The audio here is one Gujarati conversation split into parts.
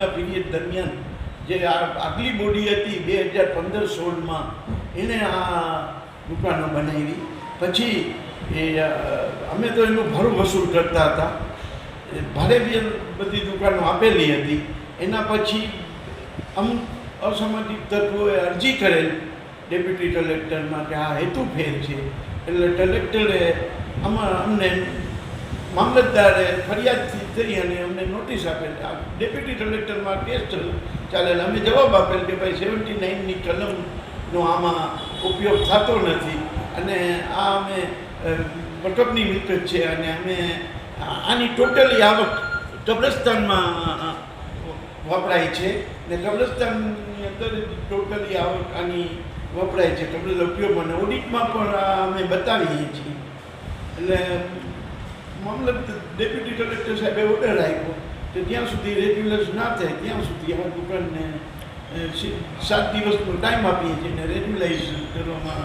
પીરિયડ દરમિયાન જે આગલી બોડી હતી બે હજાર પંદર સોળમાં, એને આ દુકાનો બનાવી. પછી એ અમે તો એનું ભરું વસૂલ કરતા હતા. ભારે બી બધી દુકાનો આપેલી હતી. એના પછી અમુક અસામાજિક તત્વોએ અરજી કરેલ ડેપ્યુટી કલેક્ટરમાં કે આ હેતુ ફેર છે. એટલે કલેક્ટરે આમાં અમને મામલતદારે ફરિયાદથી થઈ અને અમને નોટિસ આપેલ ડેપ્યુટી કલેક્ટરમાં કેસ ચાલ- ચાલેલ અમે જવાબ આપેલ કે ભાઈ સેવન્ટી નાઇનની કલમનો આમાં ઉપયોગ થતો નથી અને આ અમે અ, વટકની મિલકત છે અને અમે આની ટોટલી આવક કબ્રસ્તાનમાં વપરાય છે ને કબ્રસ્તાનની અંદર ટોટલી આવક આની વપરાય છે. કબ્રસ્ત ઉપયોગ અને ઓડિટમાં પણ અમે બતાવીએ છીએ. એટલે મામલત ડેપ્યુટી કલેક્ટર સાહેબે ઓર્ડર આપ્યો કે જ્યાં સુધી રેગ્યુલર ના થાય ત્યાં સુધી આ દુકાનને સાત દિવસનો ટાઈમ આપીએ છીએ ને રેગ્યુલાઇઝ કરવામાં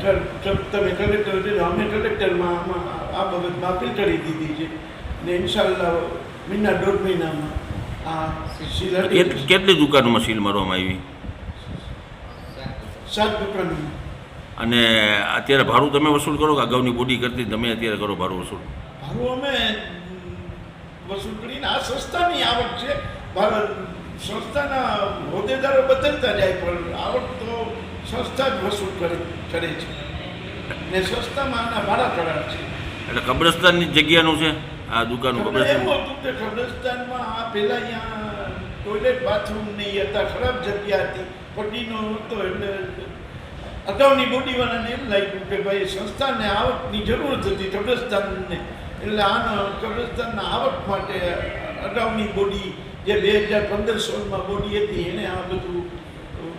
કર- કર- તમે કલેક્ટર અમે કલેક્ટરમાં આમાં આ બાબતમાં અપીલ કરી દીધી છે. ને ઇન્શાલ્લાહ મહિના દોઢ મહિનામાં આ સીલ કેટલી દુકાનોમાં સીલ મારવામાં આવી? સાત દુકાન અને અત્યારે ભાડું તમે વસૂલ કરો કે અગાઉની બોડી કરતી તમે અત્યારે કરો ભાડું વસૂલ? ભાડું અમે વસૂલ કરીને આ સંસ્થાની આવક છે. સંસ્થાના હોદ્દેદારો બદલતા જાય પણ આવક તો સંસ્થા જ વસૂલ કરે કરે છે. ને સંસ્થામાં આના ભાડા કરાર છે. એટલે કબ્રસ્તાનની જગ્યાનું છે? આ દુકાનનું કબ્રસ્તાન? એવું હતું કે કબ્રસ્તાનમાં આ પહેલાં અહીંયા ટોયલેટ બાથરૂમ નહીં હતા ખરાબ જગ્યા હતી. પટ્ટીનો હતો એટલે અગાઉની બોડીવાળાને એમ લાગ્યું કે ભાઈ સંસ્થાને આવકની જરૂર હતી કબ્રસ્તાનને. એટલે આના કબ્રસ્તાનના આવક માટે અગાઉની બોડી જે બે હજાર પંદર સોળમાં બોડી હતી એણે આ બધું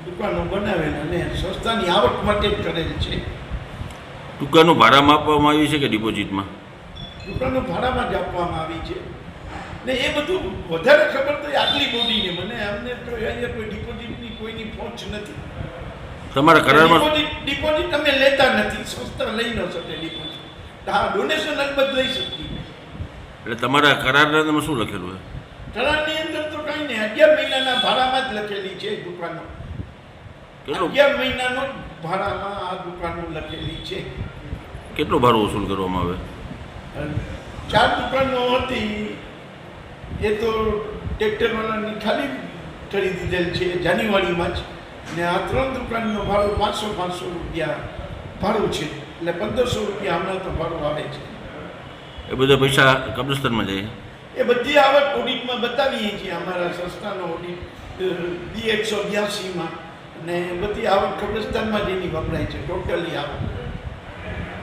દુકાનો બનાવેલ અને સંસ્થાની આવક માટે જ કરેલ છે. દુકાનો ભાડામાં આપવામાં આવી છે કે ડિપોઝિટમાં દુકાનો ભાડામાં જ આપવામાં આવી છે. ને એ બધું વધારે ખબર તો આટલી બોડીને મને અમને તો અહીંયા કોઈ ડિપોઝિટની કોઈની પહોંચ નથી. તમારા કરારમાં ડિપોઝિટ ડિપોઝિટ અમે લેતા નથી. સંસ્થા લઈ ન શકે ડિપોઝિટ હા ડોનેશન અલબત્ત લઈ શકીએ. એટલે તમારા કરારના અંદર શું લખેલું છે? કરારની અંદર તો કાંઈ નહીં અગિયાર મહિનાના ભાડામાં જ લખેલી છે દુકાનો. અગિયાર મહિનાનો ભાડામાં આ દુકાનો લખેલી છે. કેટલું ભાડું વસૂલ કરવામાં આવે? ચાર દુકાનો હતી એ તો ટ્રેક્ટરવાળાની ખાલી કરી દીધેલ છે જાન્યુઆરીમાં જ. ને આ ત્રણ દુકાનનો ભાડું પાંચસો પાંચસો રૂપિયા ભાડું છે એટલે પંદરસો રૂપિયા હમણાં તો ભાડું આવે છે. એ બધા પૈસા કબ્રસ્તાનમાં જાય? એ બધી આવક ઓડિટમાં બતાવીએ છીએ અમારા સંસ્થાનો ઓડિટ બી એકસો બ્યાસીમાં. ને બધી આવક કબ્રસ્તાનમાં જ એની વપરાય છે ટોટલી આવક.